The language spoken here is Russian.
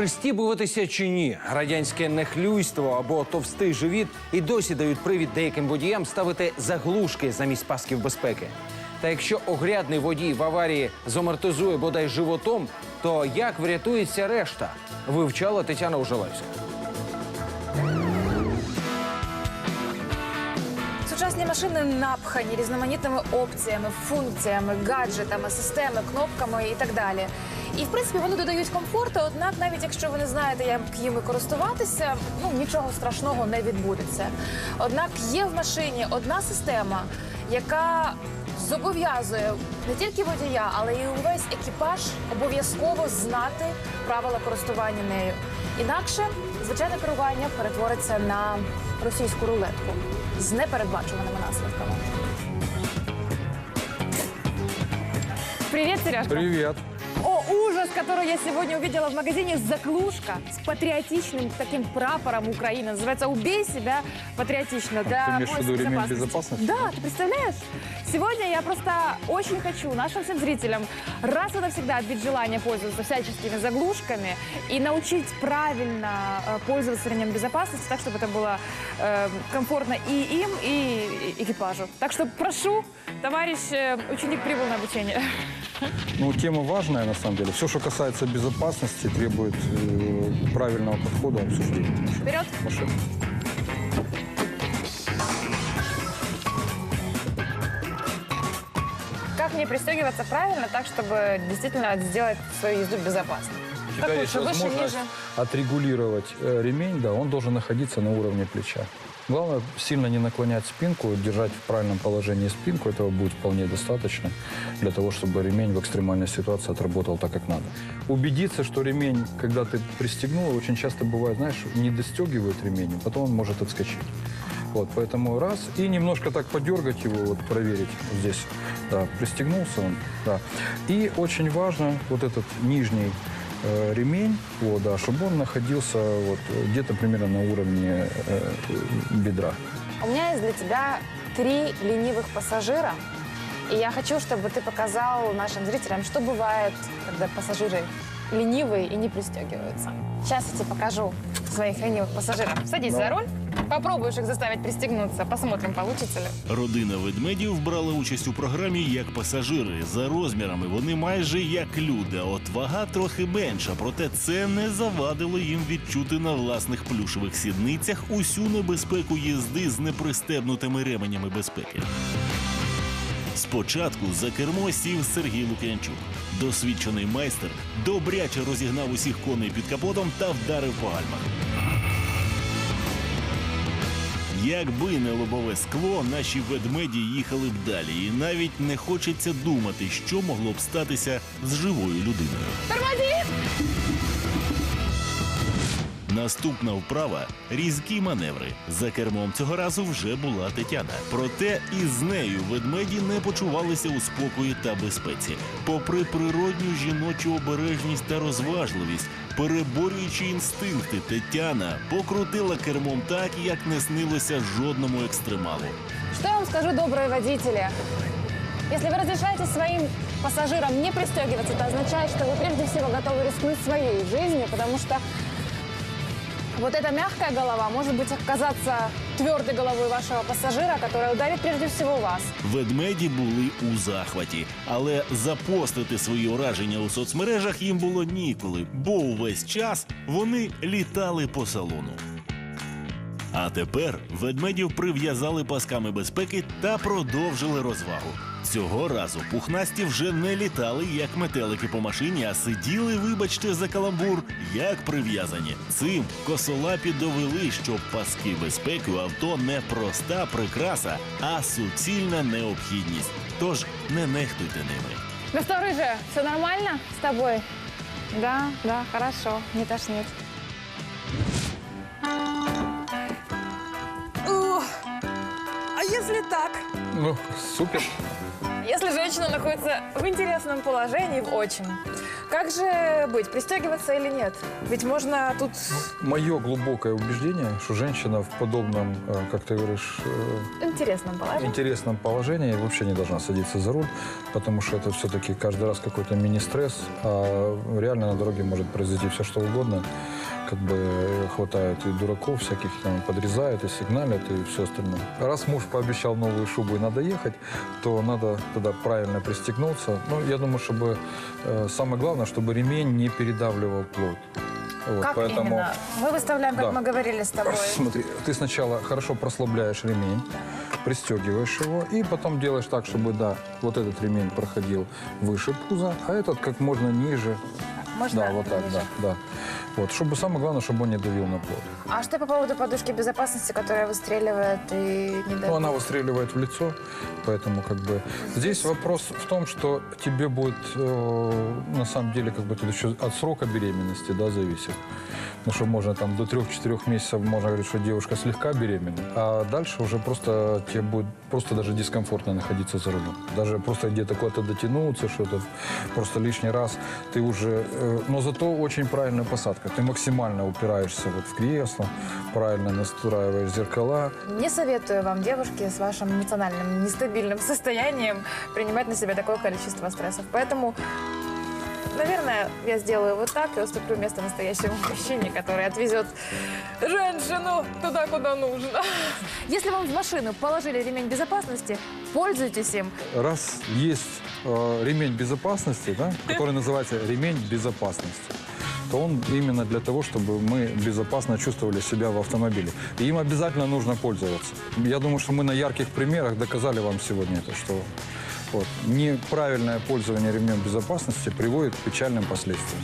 Пристібуватися чи ні, радянське нехлюйство або товстий живіт і досі дають привід деяким водіям ставити заглушки замість пасків безпеки. Та якщо огрядний водій в аварії зомартизує бодай животом, то як врятується решта? Вивчала Тетяна Ужелевська. Сучасні машини напхані різноманітними опціями, функціями, гаджетами, системи, кнопками і так далі. І в принципі вони додають комфорту, однак, навіть якщо ви не знаєте, як їми користуватися, ну нічого страшного не відбудеться. Однак є в машині одна система, яка зобов'язує не тільки водія, але й увесь екіпаж обов'язково знати правила користування нею. Інакше звичайне керування перетвориться на російську рулетку з непередбачуваними наслідками. Привіт, Сережка. Привет. О, ужас, который я сегодня увидела в магазине. Заглушка с патриотичным таким прапором Украины. Называется «Убей себя патриотично». для ты имеешь в виду ремень безопасности? Да, ты представляешь? Сегодня я просто очень хочу нашим всем зрителям раз и навсегда отбить желание пользоваться всяческими заглушками и научить правильно э, пользоваться ремнем безопасности, так, чтобы это было э, комфортно и им, и экипажу. Так что прошу, товарищ э, ученик прибыл на обучение. Ну, тема важная, на самом деле. Все, что касается безопасности, требует э, правильного подхода, обсуждения. Вперед! Машина. Как мне пристегиваться правильно, так, чтобы действительно сделать свою езду безопасной? Как есть лучше, выше, возможность ниже? отрегулировать э, ремень, да, он должен находиться на уровне плеча. Главное, сильно не наклонять спинку, держать в правильном положении спинку. Этого будет вполне достаточно для того, чтобы ремень в экстремальной ситуации отработал так, как надо. Убедиться, что ремень, когда ты пристегнул, очень часто бывает, знаешь, не достегивают ремень, а потом он может отскочить. Вот, поэтому раз, и немножко так подергать его, вот проверить здесь, да, пристегнулся он, да. И очень важно вот этот нижний э, ремень, вот, да, чтобы он находился вот э, где-то примерно на уровне э, бедра. У меня есть для тебя три ленивых пассажира. И я хочу, чтобы ты показал нашим зрителям, что бывает, когда пассажиры ленивые и не пристегиваются. Сейчас я тебе покажу своих ленивых пассажиров. Садись за руль, попробуешь их заставить пристегнуться, посмотрим, получится ли. Родина ведмедів брала участь у програмі як пасажири. За розмірами вони майже як люди. От вага трохи менша, проте це не завадило їм відчути на власних плюшевих сідницях усю небезпеку їзди з непристебнутими ременями безпеки. Спочатку за кермо сів Сергій Лук'янчук. Досвідчений майстер добряче розігнав усіх коней під капотом та вдарив по гальмах. Якби не лобове скло, наші ведмеді їхали б далі, і навіть не хочеться думати, що могло б статися з живою людиною. Тормози! Наступна вправа різкі маневри. За кермом цього разу вже була Тетяна. Проте і з нею ведмеді не почувалися у спокої та безпеці. Попри природню жіночу обережність та розважливість, переборюючи інстинкти, Тетяна покрутила кермом так, як не снилося жодному екстремалу. Что я вам скажу, добрые водители? Если вы разрешаете своим пассажирам не пристегиваться, это означает, что вы прежде всего готовы рискнуть своей жизнью, потому что вот эта мягкая голова может быть оказаться твердой головой вашего пассажира, которая ударит прежде всего вас. Ведмеді були у захваті, але запостити свої ураження у соцмережах їм було ніколи, бо увесь час вони літали по салону. А тепер ведмедів прив'язали пасками безпеки та продовжили розвагу. Цього разу пухнасті вже не літали як метелики по машині, а сиділи, вибачте, за каламбур, як прив'язані. Цим косолапі довели, що паски безпеки у авто не проста прикраса, а суцільна необхідність. Тож не нехтуйте ними. Ну что, все нормально с тобой? Да, да, хорошо, не тошнит. Ну, супер. Если женщина находится в интересном положении, в очень, Как же быть, пристегиваться или нет? Ведь можно тут... Мое глубокое убеждение, что женщина в подобном, э, как ты говоришь, э, Интересно было. интересном положении вообще не должна садиться за руль, потому что это все-таки каждый раз какой-то мини-стресс, а реально на дороге может произойти все что угодно. Как бы хватает и дураков всяких, там, подрезают, и сигналят, и все остальное. Раз муж пообещал новую шубу и надо ехать, то надо тогда правильно пристегнуться. Ну, я думаю, чтобы э, самое главное, чтобы ремень не передавливал плоть. Вот, Как поэтому- именно? Мы выставляем, как Да. мы говорили с тобой. Смотри, ты сначала хорошо прослабляешь ремень, пристегиваешь его, и потом делаешь так, чтобы, да, вот этот ремень проходил выше пуза, а этот как можно ниже. Можно да, вот так, ниже? да, да. Вот, чтобы самое главное, чтобы он не давил на плод. А что по поводу подушки безопасности, которая выстреливает и не дает? Ну, она выстреливает в лицо, поэтому как бы здесь вопрос в том, что тебе будет э, на самом деле как бы тут еще от срока беременности, да, зависит. Ну, что можно там до трех-четырех месяцев можно говорить, что девушка слегка беременна, а дальше уже просто тебе будет просто даже дискомфортно находиться за рулем. Даже просто где-то куда-то дотянуться, что-то просто лишний раз ты уже... э, но зато очень правильная посадка. Ты максимально упираешься вот в кресло, правильно настраиваешь зеркала, Не советую вам, девушки, с вашим эмоциональным нестабильным состоянием принимать на себя такое количество стрессов. Поэтому, наверное, я сделаю вот так и уступлю место настоящему мужчине, который отвезет женщину туда, куда нужно. Если вам в машину положили ремень безопасности, пользуйтесь им. раз есть э, ремень безопасности, да, который называется ремень безопасности, то он именно для того, чтобы мы безопасно чувствовали себя в автомобиле. И им обязательно нужно пользоваться. Я думаю, что мы на ярких примерах доказали вам сегодня это, что вот, неправильное пользование ремнем безопасности приводит к печальным последствиям.